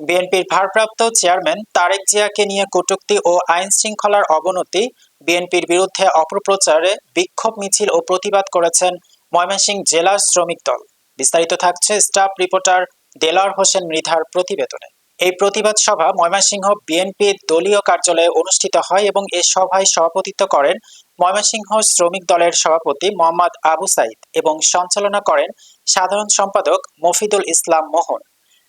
বিএনপির ভারপ্রাপ্ত চেয়ারম্যান তারেক জিয়াকে নিয়ে কটূক্তি ও আইন শৃঙ্খলার অবনতি, বিএনপির বিরুদ্ধে অপপ্রচারে বিক্ষোভ মিছিল ও প্রতিবাদ করেছেন ময়মনসিংহ জেলা শ্রমিক দল। বিস্তারিত থাকছে স্টাফ রিপোর্টার দেলার হোসেন মৃধার প্রতিবেদনে। এই প্রতিবাদ সভা ময়মনসিংহ বিএনপি দলীয় কার্যালয়ে অনুষ্ঠিত হয় এবং এ সভায় সভাপতিত্ব করেন ময়মনসিংহ শ্রমিক দলের সভাপতি মোহাম্মদ আবু সাইদ এবং সঞ্চালনা করেন সাধারণ সম্পাদক মফিদুল ইসলাম মোহন।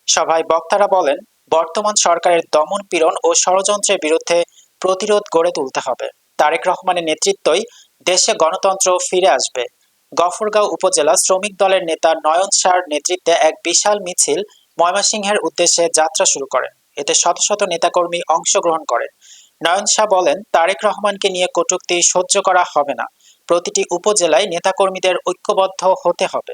সভায় বক্তারা বলেন, বর্তমান সরকারের দমন পীড়ন ও ষড়যন্ত্রের বিরুদ্ধে প্রতিরোধ গড়ে তুলতে হবে। তারেক রহমানের নেতৃত্বই দেশে গণতন্ত্র ফিরে আসবে। গফরগাঁও উপজেলা শ্রমিক দলের নেতা নয়ন শাহর নেতৃত্বে এক বিশাল মিছিল ময়মনসিংহের উদ্দেশ্যে যাত্রা শুরু করেন। এতে শত শত নেতাকর্মী অংশগ্রহণ করেন। নয়ন শাহ বলেন, তারেক রহমানকে নিয়ে কটূক্তি সহ্য করা হবে না। প্রতিটি উপজেলায় নেতাকর্মীদের ঐক্যবদ্ধ হতে হবে।